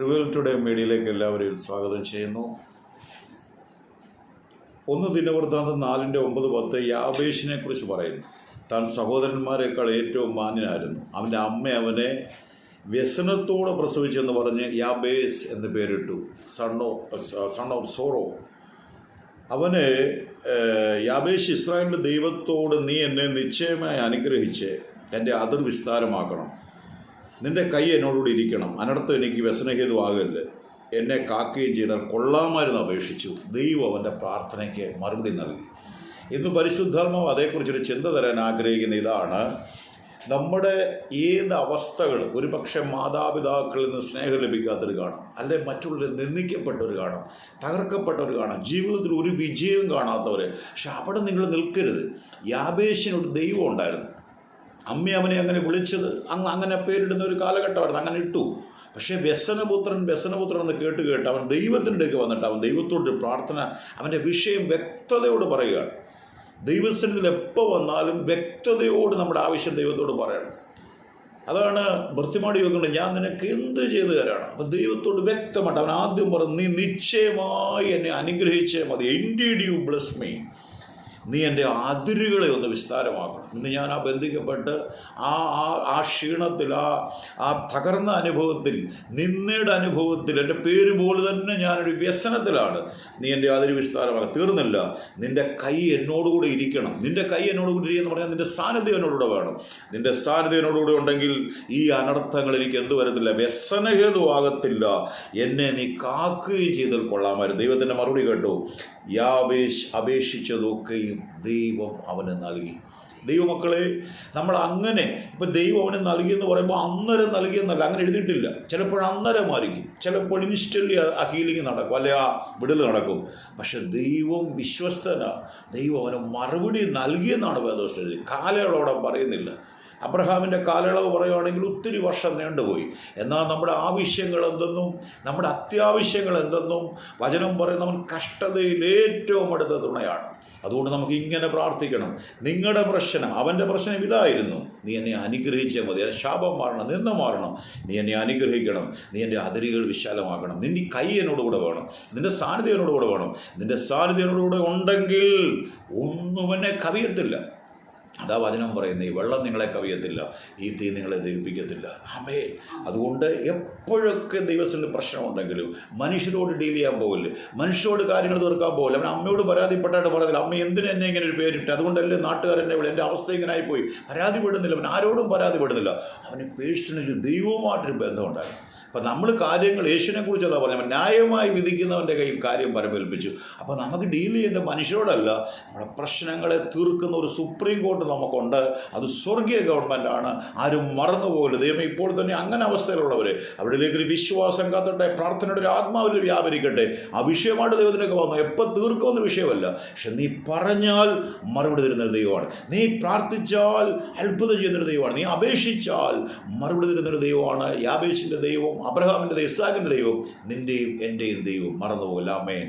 Revel today മീഡിയയിലേക്ക് എല്ലാവരെയും സ്വാഗതം ചെയ്യുന്നു. ഒന്ന് ദിനവൃത്താന്തം നാലിന്റെ ഒമ്പത് പത്ത് യാബേഷിനെ കുറിച്ച് പറയുന്നു. താൻ സഹോദരന്മാരെക്കാൾ ഏറ്റവും മാന്യനായിരുന്നു. അവന്റെ അമ്മ അവനെ വ്യസനത്തോടെ പ്രസവിച്ചെന്ന് പറഞ്ഞ് യാബേസ് എന്ന് പേരിട്ടു. Son of son of sorrow അവന് യാബേഷ് ഇസ്രായേലിന്റെ ദൈവത്തോട് നീ എന്നെ നിശ്ചയമായി അനുഗ്രഹിച്ച് എന്റെ അതിർ വിസ്താരമാക്കണം നിന്റെ കൈ എന്നോടുകൂടി ഇരിക്കണം. അനർത്ഥം എനിക്ക് വ്യസനഹേതുവാകരുത് എന്നെ കാക്കുകയും ചെയ്താൽ കൊള്ളാമായിരുന്നു അപേക്ഷിച്ചു. ദൈവം അവന്റെ പ്രാർത്ഥനയ്ക്ക് മറുപടി നൽകി. ഇന്ന് പരിശുദ്ധാത്മാവ് അതേക്കുറിച്ചൊരു ചിന്ത തരാൻ ആഗ്രഹിക്കുന്ന ഇതാണ്. നമ്മുടെ ഏത് അവസ്ഥകൾ ഒരു പക്ഷേ മാതാപിതാക്കളിൽ നിന്ന് സ്നേഹം ലഭിക്കാത്തൊരു കാണും. അല്ലെ മറ്റുള്ളവർ നിന്ദിക്കപ്പെട്ടവർ കാണും. തകർക്കപ്പെട്ടവർ കാണും. ജീവിതത്തിൽ ഒരു വിജയവും കാണാത്തവർ പക്ഷെ അവിടെ നിങ്ങൾ നിൽക്കരുത്. യാബേശിനൊരു ദൈവം ഉണ്ടായിരുന്നു. അമ്മ അവനെ അങ്ങനെ വിളിച്ചത്. അങ്ങ് അങ്ങനെ പേരിടുന്ന ഒരു കാലഘട്ടമായിരുന്നു. അങ്ങനെ ഇട്ടു. പക്ഷേ വ്യസനപുത്രൻ വ്യസനപുത്രൻ എന്ന് കേട്ട് കേട്ട് അവൻ ദൈവത്തിന്റെ അടുക്ക് വന്നിട്ട് അവൻ ദൈവത്തോട് പ്രാർത്ഥന അവന്റെ വിഷയം വ്യക്തതയോട് പറയുകയാണ്. ദൈവസന്നിധിയിൽ എപ്പോൾ വന്നാലും വ്യക്തതയോട് നമ്മുടെ ആവശ്യം ദൈവത്തോട് പറയണം. അതാണ് വൃത്തിമാടി ചോദിക്കുന്നത്. ഞാൻ നിനക്ക് എന്ത് ചെയ്തു തരാണ് അപ്പം ദൈവത്തോട് വ്യക്തമായിട്ട് അവൻ ആദ്യം പറഞ്ഞു നീ നിശ്ചയമായി എന്നെ അനുഗ്രഹിച്ചേ മതി. ഇൻഡീഡ് യു ബ്ലസ് മീ നീ എന്റെ അതിരുകളെ ഒന്ന് വിസ്താരമാക്കണം. ഇന്ന് ഞാൻ ആ ബന്ധിക്കപ്പെട്ട് ആ ആ ആ ക്ഷീണത്തിൽ ആ ആ തകർന്ന അനുഭവത്തിൽ നിന്നയുടെ അനുഭവത്തിൽ എന്റെ പേര് പോലും തന്നെ ഞാനൊരു വ്യസനത്തിലാണ്. നീ എന്റെ അതിര് വിസ്താരമാക്കുക തീർന്നില്ല. നിന്റെ കൈ എന്നോടുകൂടെ ഇരിക്കണം. നിന്റെ കൈ എന്നോടുകൂടി എന്ന് പറഞ്ഞാൽ നിന്റെ സാന്നിധ്യം എന്നോടുകൂടെ വേണം. നിന്റെ സാന്നിധ്യം എന്നോടുകൂടെ ഉണ്ടെങ്കിൽ ഈ അനർത്ഥങ്ങൾ എനിക്ക് എന്ത് വരത്തില്ല? വ്യസനഹേതുവാകത്തില്ല എന്നെ നീ കാക്കുകയും ചെയ്താൽ കൊള്ളാമായിരുന്നു. ദൈവത്തിന്റെ മറുപടി കേട്ടു. യാബേഷ് അപേക്ഷിച്ചതൊക്കെയും ദൈവം അവന് നൽകി. ദൈവമക്കളെ നമ്മൾ അങ്ങനെ ഇപ്പം ദൈവം അവന് നൽകിയെന്ന് പറയുമ്പോൾ അന്നേരം നൽകിയെന്നല്ല അങ്ങനെ എഴുതിയിട്ടില്ല. ചിലപ്പോൾ അന്നേരമായിരിക്കും ചിലപ്പോൾ ഇൻസ്റ്റന്റ് ആ ഹീലിംഗ് നടക്കും അല്ലെ ആ വിടൽ നടക്കും. പക്ഷെ ദൈവം വിശ്വസ്തന. ദൈവം അവന് മറുപടി നൽകിയെന്നാണ് വേദോസ് എഴുതി. കാലയളവോടെ പറയുന്നില്ല. അബ്രഹാമിന്റെ കാലയളവ് പറയുകയാണെങ്കിൽ ഒത്തിരി വർഷം നീണ്ടുപോയി. എന്നാൽ നമ്മുടെ ആവശ്യങ്ങൾ എന്തെന്നും നമ്മുടെ അത്യാവശ്യങ്ങൾ എന്തെന്നും വചനം പറയുന്നവൻ കഷ്ടതയിൽ ഏറ്റവും അടുത്ത തുണയാണ്. അതുകൊണ്ട് നമുക്ക് ഇങ്ങനെ പ്രാർത്ഥിക്കണം. നിങ്ങളുടെ പ്രശ്നം അവന്റെ പ്രശ്നം ഇതായിരുന്നു. നീ എന്നെ അനുഗ്രഹിച്ചാൽ മതി. ശാപം മാറണം നിന്ന് മാറണം. നീ എന്നെ അനുഗ്രഹിക്കണം. നീ എന്റെ അതിരുകൾ വിശാലമാക്കണം. നിന്റെ കൈ എന്നോടുകൂടെ വേണം. നിന്റെ സാന്നിധ്യം എന്നോടുകൂടെ വേണം. നിന്റെ സാന്നിധ്യം എന്നോടുകൂടെ ഉണ്ടെങ്കിൽ ഒന്നും എന്നെ കവിയത്തില്ല. അതാ വചനം പറയുന്നത് ഈ വെള്ളം നിങ്ങളെ കവിയത്തില്ല ഈ തീ നിങ്ങളെ ദഹിപ്പിക്കത്തില്ല. അമ്മേ അതുകൊണ്ട് എപ്പോഴൊക്കെ ദൈവത്തിന്റെ പ്രശ്നമുണ്ടെങ്കിലും മനുഷ്യരോട് ഡീൽ ചെയ്യാൻ പോകില്ല മനുഷ്യരോട് കാര്യങ്ങൾ തീർക്കാൻ പോകില്ല അവൻ അമ്മയോട് പരാതിപ്പെട്ടായിട്ട് പറയത്തില്ല അമ്മ എന്തിനു എന്നെ ഇങ്ങനെ ഒരു പേരിട്ട്? അതുകൊണ്ടല്ലേ നാട്ടുകാരെന്നെ വിളി? എന്റെ അവസ്ഥ ഇങ്ങനെ ആയിപ്പോയി പരാതിപ്പെടുന്നില്ല അവൻ ആരോടും പരാതിപ്പെടുന്നില്ല. അവന് പേഴ്സണലി ദൈവവുമായിട്ടൊരു ബന്ധമുണ്ടായിരുന്നു. അപ്പം നമ്മൾ കാര്യങ്ങൾ യേശുവിനെ കുറിച്ച് അതാ പറഞ്ഞത് ന്യായമായി വിധിക്കുന്നവന്റെ കയ്യിൽ കാര്യം പരമേൽപ്പിച്ചു. അപ്പോൾ നമുക്ക് ഡീൽ ചെയ്യേണ്ട മനുഷ്യരോടല്ല നമ്മുടെ പ്രശ്നങ്ങളെ തീർക്കുന്ന ഒരു സുപ്രീം കോർട്ട് നമുക്കുണ്ട്. അത് സ്വർഗീയ ഗവൺമെന്റാണ് ആരും മറന്നുപോകരുത്. ദൈവം ഇപ്പോൾ തന്നെ അങ്ങനെ അവസ്ഥയിലുള്ളവർ അവരിലേക്ക് ഒരു വിശ്വാസം കാത്തട്ടെ പ്രാർത്ഥനയുടെ ഒരു ആത്മാവിൽ വ്യാപരിക്കട്ടെ. ആ വിഷയമായിട്ട് ദൈവത്തിനൊക്കെ വന്നു. എപ്പോൾ തീർക്കുമെന്ന വിഷയമല്ല. പക്ഷെ നീ പറഞ്ഞാൽ മറുപടി തരുന്നൊരു ദൈവമാണ്. നീ പ്രാർത്ഥിച്ചാൽ അത്ഭുതം ചെയ്യുന്നൊരു ദൈവമാണ്. നീ അപേക്ഷിച്ചാൽ മറുപടി തരുന്നൊരു ദൈവമാണ്. യാബേഷിന്റെ ദൈവം അബ്രഹാമിന്റെ ദൈവം ഇസാഖിന്റെ ദൈവം നിന്റെയും എന്റെയും ദൈവം മറന്നുപോകില്ല. അമ്മേൻ